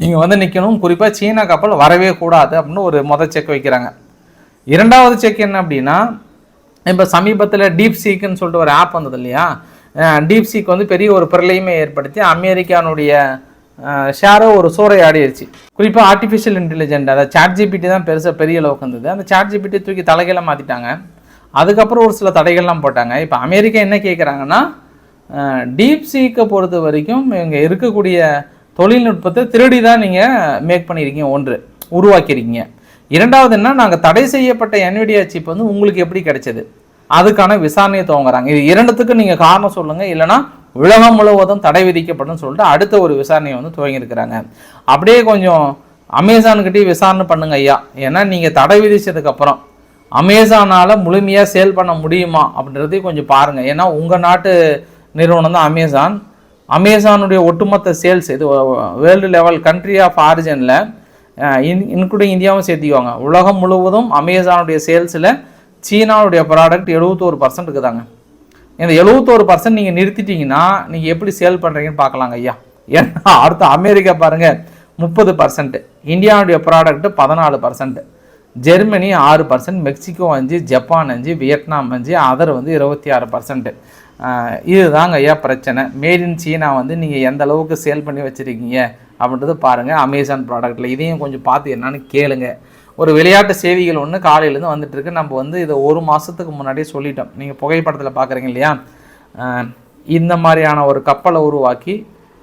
இங்கே வந்து நிற்கணும் குறிப்பாக சீனா கப்பல் வரவே கூடாது அப்படின்னு ஒரு மொதல் செக் வைக்கிறாங்க. இரண்டாவது செக் என்ன அப்படின்னா இப்போ சமீபத்தில் டீப் சீக்குன்னு சொல்லிட்டு ஒரு ஆப் வந்தது இல்லையா? டீப் சீக் வந்து பெரிய ஒரு பிரளயமே ஏற்படுத்தி அமெரிக்கானுடைய ஷேரோ ஒரு சூறையாடிடுச்சு குறிப்பாக ஆர்டிஃபிஷியல் இன்டெலிஜென்ட் அதாவது சாட் ஜிபிடி தான் பெருசாக பெரிய அளவுக்கு வந்தது. அந்த சாட் ஜிபிடி தூக்கி தலைகளை மாற்றிட்டாங்க அதுக்கப்புறம் ஒரு சில தடைகள்லாம் போட்டாங்க. இப்போ அமெரிக்கா என்ன கேட்குறாங்கன்னா டீப் சீக்கை பொறுத்த வரைக்கும் இங்கே இருக்கக்கூடிய தொழில்நுட்பத்தை திருடி தான் நீங்கள் மேக் பண்ணியிருக்கீங்க ஒன்று. உருவாக்கியிருக்கீங்க இரண்டாவது என்ன? நாங்கள் தடை செய்யப்பட்ட என்விடியா சிப் வந்து உங்களுக்கு எப்படி கிடைச்சது? அதுக்கான விசாரணையை துவங்குறாங்க. இது இரண்டுத்துக்கும் நீங்கள் காரணம் சொல்லுங்கள் இல்லைன்னா உலகம் முழுவதும் தடை விதிக்கப்படும் சொல்லிட்டு அடுத்த ஒரு விசாரணையை வந்து துவங்கியிருக்கிறாங்க. அப்படியே கொஞ்சம் அமேசான்கிட்டயே விசாரணை பண்ணுங்க ஐயா. ஏன்னா நீங்கள் தடை விதித்ததுக்கப்புறம் அமேசானால் முழுமையாக சேல் பண்ண முடியுமா அப்படின்றதையும் கொஞ்சம் பாருங்கள் ஏன்னா உங்கள் நாட்டு நிறுவனம் தான் அமேசான் அமேசானுடைய ஒட்டுமொத்த சேல்ஸ் இது வேர்ல்டு லெவல் கண்ட்ரி ஆஃப் ஆரிஜனில் இன் இன்க்ளூடிங் இந்தியாவும் சேர்த்திக்குவாங்க. உலகம் முழுவதும் அமேசானுடைய சேல்ஸில் சீனாவுடைய ப்ராடக்ட் எழுபத்தோரு பர்சன்ட் இருக்குதாங்க. இந்த எழுபத்தோரு பர்சன்ட் நீங்கள் நிறுத்திட்டீங்கன்னா நீங்கள் எப்படி சேல் பண்ணுறீங்கன்னு பார்க்கலாங்க ஐயா. ஏன்னா அடுத்த அமெரிக்கா பாருங்கள் முப்பது பர்சன்ட் இந்தியாவுடைய ப்ராடக்ட்டு பதினாலு பர்சன்ட் ஜெர்மனி ஆறு பர்சன்ட் மெக்சிகோ அஞ்சு ஜப்பான் அஞ்சு வியட்நாம் அஞ்சு அதர் வந்து இருபத்தி ஆறு பர்சன்ட் இதுதாங்க ஐயா பிரச்சனை. மேட் இன் சீனா வந்து நீங்கள் எந்த அளவுக்கு சேல் பண்ணி வச்சுருக்கீங்க அப்படின்றது பாருங்கள் அமேசான் ப்ராடக்ட்டில் இதையும் கொஞ்சம் பார்த்து என்னன்னு கேளுங்க. ஒரு விளையாட்டு செய்திகள் ஒன்று காலையிலேருந்து வந்துட்டுருக்கு நம்ம வந்து இதை ஒரு மாதத்துக்கு முன்னாடியே சொல்லிட்டோம். நீங்கள் புகைப்படத்தில் பார்க்குறீங்க இல்லையா? இந்த மாதிரியான ஒரு கப்பலை உருவாக்கி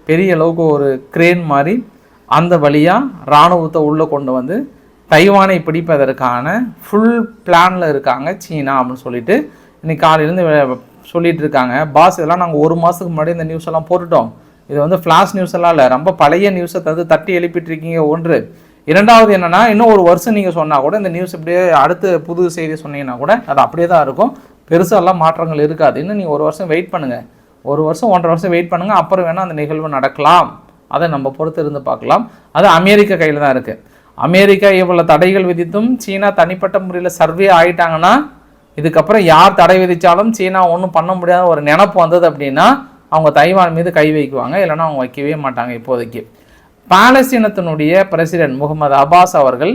பெரிய அளவுக்கு ஒரு கிரேன் மாதிரி அந்த வழியாக இராணுவத்தை உள்ளே கொண்டு வந்து தைவானை பிடிப்பதற்கான ஃபுல் பிளானில் இருக்காங்க சீனா அப்படின்னு சொல்லிட்டு. இன்றைக்கி காலையிலேருந்து சொல்லிட்டு இருக்காங்க பாஸ் இதெல்லாம் நாங்கள் ஒரு மாதத்துக்கு முன்னாடி இந்த நியூஸ் எல்லாம் போட்டுட்டோம். இது வந்து ஃப்ளாஷ் நியூஸ் எல்லாம் இல்லை. ரொம்ப பழைய நியூஸை தந்து தட்டி எழுப்பிட்டு இருக்கீங்க ஒன்று. இரண்டாவது என்னன்னா இன்னும் ஒரு வருஷம் நீங்கள் சொன்னால் கூட இந்த நியூஸ் இப்படியே அடுத்து புது செய்தி சொன்னீங்கன்னா கூட அது அப்படியே தான் இருக்கும். பெருசாலாம் மாற்றங்கள் இருக்காது. இன்னும் நீங்கள் ஒரு வருஷம் வெயிட் பண்ணுங்கள் ஒரு வருஷம் ஒன்றரை வருஷம் வெயிட் பண்ணுங்கள் அப்புறம் வேணால் அந்த நிகழ்வு நடக்கலாம். அதை நம்ம பொறுத்து இருந்து பார்க்கலாம். அது அமெரிக்கா கையில் தான் இருக்குது அமெரிக்கா இவ்வளோ தடைகள் விதித்தும் சீனா தனிப்பட்ட முறையில் சர்வே ஆகிட்டாங்கன்னா இதுக்கப்புறம் யார் தடை விதித்தாலும் சீனா ஒன்றும் பண்ண முடியாத ஒரு நினப்பு வந்தது அப்படின்னா அவங்க தைவான் மீது கை வைக்குவாங்க இல்லைன்னா அவங்க வைக்கவே மாட்டாங்க இப்போதைக்கு. பாலஸ்தீனத்தினுடைய பிரசிடென்ட் முகமது அப்பாஸ் அவர்கள்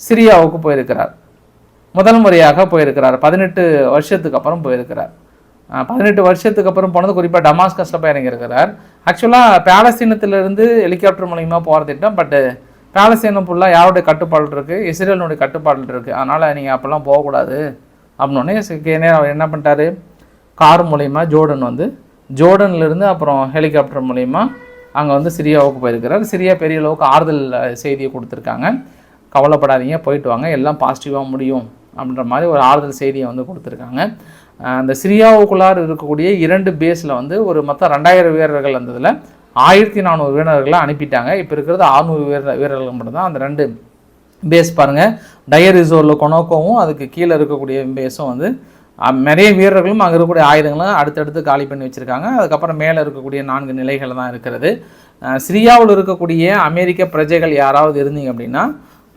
சிரியாவுக்கு போயிருக்கிறார். முதல் முறையாக போயிருக்கிறார். பதினெட்டு வருஷத்துக்கு அப்புறம் போயிருக்கிறார். பதினெட்டு வருஷத்துக்கு அப்புறம் போனது குறிப்பாக டமாஸ்கஸில் போய் இறங்கியிருக்கிறார். ஆக்சுவலாக பேலஸ்தீனத்திலிருந்து ஹெலிகாப்டர் மூலிமா போகிற திட்டம் பட்டு பேலஸ்தீனம் ஃபுல்லாக யாருடைய கட்டுப்பாடு இருக்குது இஸ்ரேலுடைய கட்டுப்பாடு இருக்குது அதனால் நீங்கள் அப்போல்லாம் போகக்கூடாது. அப்படின்னே அவர் என்ன பண்ணிட்டாரு? கார் மூலயமா ஜோர்டன் வந்து ஜோர்டன்லேருந்து அப்புறம் ஹெலிகாப்டர் மூலிமா அங்கே வந்து சிரியாவுக்கு போயிருக்கிறார். சிரியா பெரிய அளவுக்கு ஆறுதல் செய்தியை கொடுத்துருக்காங்க. கவலைப்படாதீங்க போயிட்டு வாங்க எல்லாம் பாசிட்டிவாக முடியும் அப்படின்ற மாதிரி ஒரு ஆறுதல் செய்தியை வந்து கொடுத்துருக்காங்க. அந்த சிரியாவுக்குள்ளார் இருக்கக்கூடிய இரண்டு பேஸில் வந்து ஒரு மொத்தம் ரெண்டாயிரம் வீரர்கள் வந்ததில் ஆயிரத்தி நானூறு வீரர்களை அனுப்பிட்டாங்க. இப்போ இருக்கிறது ஆறுநூறு வீரர் வீரர்கள் மட்டும்தான். அந்த ரெண்டு பேஸ் பாருங்கள் டயர் ரிசோர்வில் கொனோக்கோவும் அதுக்கு கீழே இருக்கக்கூடிய பேஸும் வந்து நிறைய வீரர்களும் அங்கே இருக்கக்கூடிய ஆயுதங்களும் அடுத்தடுத்து காலி பண்ணி வச்சுருக்காங்க. அதுக்கப்புறம் மேலே இருக்கக்கூடிய நான்கு நிலைகள் தான் இருக்கிறது. சிரியாவில் இருக்கக்கூடிய அமெரிக்க பிரஜைகள் யாராவது இருந்தீங்க அப்படின்னா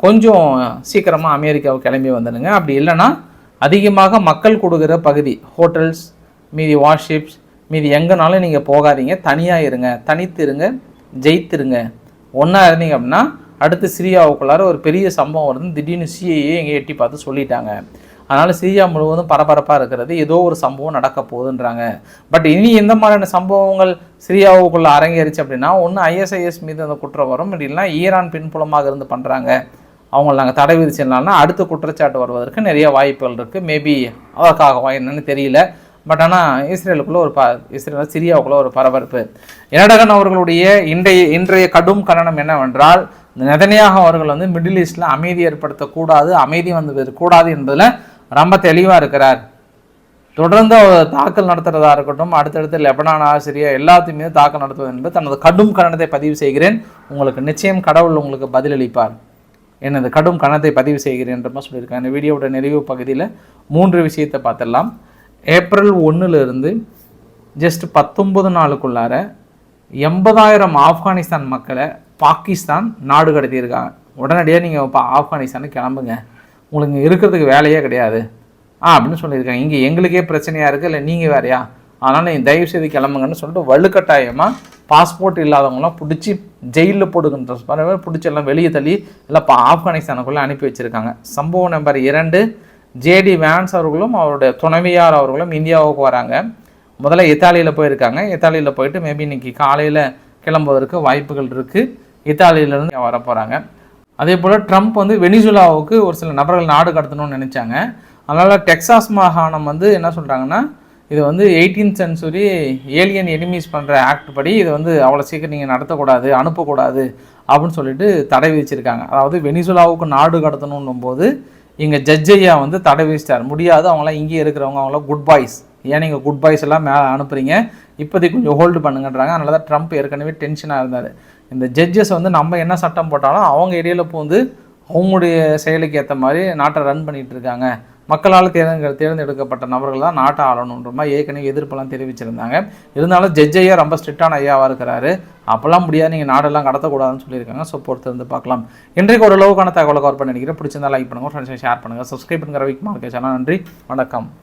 கொஞ்சம் சீக்கிரமாக அமெரிக்காவுக்கு கிளம்பி வந்துடுங்க. அப்படி இல்லைன்னா அதிகமாக மக்கள் கொடுக்குற பகுதி ஹோட்டல்ஸ் மீதி வார்ஷிப்ஸ் மீதி எங்கேனாலும் நீங்கள் போகாதீங்க. தனியாக இருங்க. தனித்து இருங்க ஜெயித்திருங்க. ஒன்றா இருந்தீங்க அப்படின்னா அடுத்து சிரியாவுக்குள்ளார ஒரு பெரிய சம்பவம் வருது. திடீர்னு சிஐஏ எங்கே எட்டி பார்த்து சொல்லிட்டாங்க. அதனால் சிரியா முழுவதும் பரபரப்பாக இருக்கிறது. ஏதோ ஒரு சம்பவம் நடக்க போகுதுன்றாங்க. பட் இனி எந்த மாதிரியான சம்பவங்கள் சிரியாவுக்குள்ளே அரங்கேறிச்சு அப்படின்னா ஒன்று ஐஎஸ்ஐஎஸ் மீது அந்த குற்றம் வரும். இல்லைன்னா ஈரான் பின்புலமாக இருந்து பண்ணுறாங்க அவங்கள நாங்கள் தடை விதிச்சிடலாம்னா அடுத்த குற்றச்சாட்டு வருவதற்கு நிறைய வாய்ப்புகள் இருக்குது மேபி அதற்காக என்னன்னு தெரியல. பட் ஆனால் இஸ்ரேலுக்குள்ளே ஒரு ப இஸ்ரேல் சிரியாவுக்குள்ளே ஒரு பரபரப்பு. எனடகன் அவர்களுடைய இன்றைய இன்றைய கடும் கண்டனம் என்னவென்றால் நெதனியாக அவர்கள் வந்து மிடில் ஈஸ்டில் அமைதி ஏற்படுத்தக்கூடாது அமைதி வந்து கூடாது என்பதில் ரொம்ப தெளிவாக இருக்கிறார். தொடர்ந்து அவர் தாக்கல் நடத்துகிறதா இருக்கட்டும் அடுத்தடுத்து லெபனான் ஆசிரியா மீது தாக்கல் நடத்துவது என்பது தனது கடும் கண்டனத்தை பதிவு செய்கிறேன். உங்களுக்கு நிச்சயம் கடவுள் உங்களுக்கு பதிலளிப்பார். எனது கடும் கணத்தை பதிவு செய்கிறேன் என்ற மாதிரி சொல்லியிருக்கேன் இந்த வீடியோவோட நிறைவு பகுதியில் மூன்று விஷயத்தை பார்த்துடலாம். ஏப்ரல் ஒன்றுலேருந்து ஜஸ்ட் பத்தொம்பது நாளுக்குள்ளார எண்பதாயிரம் ஆப்கானிஸ்தான் மக்களை பாகிஸ்தான் நாடு கடத்தியிருக்காங்க. உடனடியாக நீங்கள் இப்போ ஆப்கானிஸ்தானுக்கு கிளம்புங்க. உங்களுக்கு இருக்கிறதுக்கு வேலையே கிடையாது. ஆ அப்படின்னு சொல்லியிருக்காங்க. இங்கே எங்களுக்கே பிரச்சனையாக இருக்குது இல்லை நீங்கள் வேறையா? அதனால் நீ தயவு செய்து கிளம்புங்கன்னு சொல்லிட்டு வலுக்கட்டாயமாக பாஸ்போர்ட் இல்லாதவங்களாம் பிடிச்சி ஜெயிலில் போடுகின்ற மாதிரி பிடிச்சி எல்லாம் வெளியே தள்ளி எல்லாம் இப்போ ஆப்கானிஸ்தானுக்குள்ளே அனுப்பி வச்சுருக்காங்க. சம்பவம் நம்பர் இரண்டு ஜேடி வேன்ஸ் அவர்களும் அவருடைய துணைவியார் அவர்களும் இந்தியாவுக்கு வராங்க. முதல்ல இத்தாலியில் போயிருக்காங்க. இத்தாலியில் போயிட்டு மேபி இன்னைக்கு காலையில் கிளம்புவதற்கு வாய்ப்புகள் இருக்குது இத்தாலியிலேருந்து வர போகிறாங்க அதே போல் ட்ரம்ப் வந்து வெனிசுலாவுக்கு ஒரு சில நபர்கள் நாடு கடத்தணும்னு நினச்சாங்க. அதனால் டெக்சாஸ் மாகாணம் வந்து என்ன சொல்கிறாங்கன்னா இது வந்து எயிட்டீன் சென்ச்சுரி ஏலியன் எனிமீஸ் பண்ணுற ஆக்ட் படி இது வந்து அவ்வளோ சீக்கிரம் நீங்கள் நடத்தக்கூடாது அனுப்பக்கூடாது அப்படின்னு சொல்லிட்டு தடை விதிச்சிருக்காங்க. அதாவது வெனிசுலாவுக்கு நாடு கடத்தணும் போது இங்கே ஜட்ஜையா வந்து தடை விதிச்சிட்டார். முடியாது அவங்களாம் இங்கேயே இருக்கிறவங்க அவங்களாம் குட் பாய்ஸ் ஏன் நீங்கள் குட் பாய்ஸ் எல்லாம் மேலே அனுப்புறீங்க? இப்போதைக்கு கொஞ்சம் ஹோல்டு பண்ணுங்கன்றாங்க. அதனால தான் ட்ரம்ப் ஏற்கனவே டென்ஷனாக இருந்தார். இந்த ஜட்ஜஸ் வந்து நம்ம என்ன சட்டம் போட்டாலும் அவங்க இடையில பூந்து அவங்களுடைய செயலுக்கு ஏற்ற மாதிரி நாட்டை ரன் பண்ணிட்டு இருக்காங்க. மக்களால் தேர்ந்த தேர்ந்தெடுக்கப்பட்ட நபர்கள் தான் நாட்டை ஆளணுன்ற மாதிரி ஏற்கனவே எதிர்ப்பெல்லாம் தெரிவிச்சிருந்தாங்க. இருந்தாலும் ஜட்ஜ் ஐயா ரொம்ப ஸ்ட்ரிக்டான ஐயாவாக இருக்கிறாரு. அப்போல்லாம் முடியாது நீங்கள் நாடெல்லாம் கடத்தக்கூடாதுன்னு சொல்லியிருக்காங்க. ஸோ பொறுத்து வந்து பார்க்கலாம். இன்றைக்கு ஒரு அளவுக்கான தகவலை கவர் பண்ணி நினைக்கிறேன். பிடிச்சிருந்தா லைக் பண்ணுங்கள் ஃப்ரெண்ட்ஸை ஷேர் பண்ணுங்கள் சப்ஸ்கிரைப் பண்ணுற வீக் மார்க்கே சேனல் நன்றி. வணக்கம்.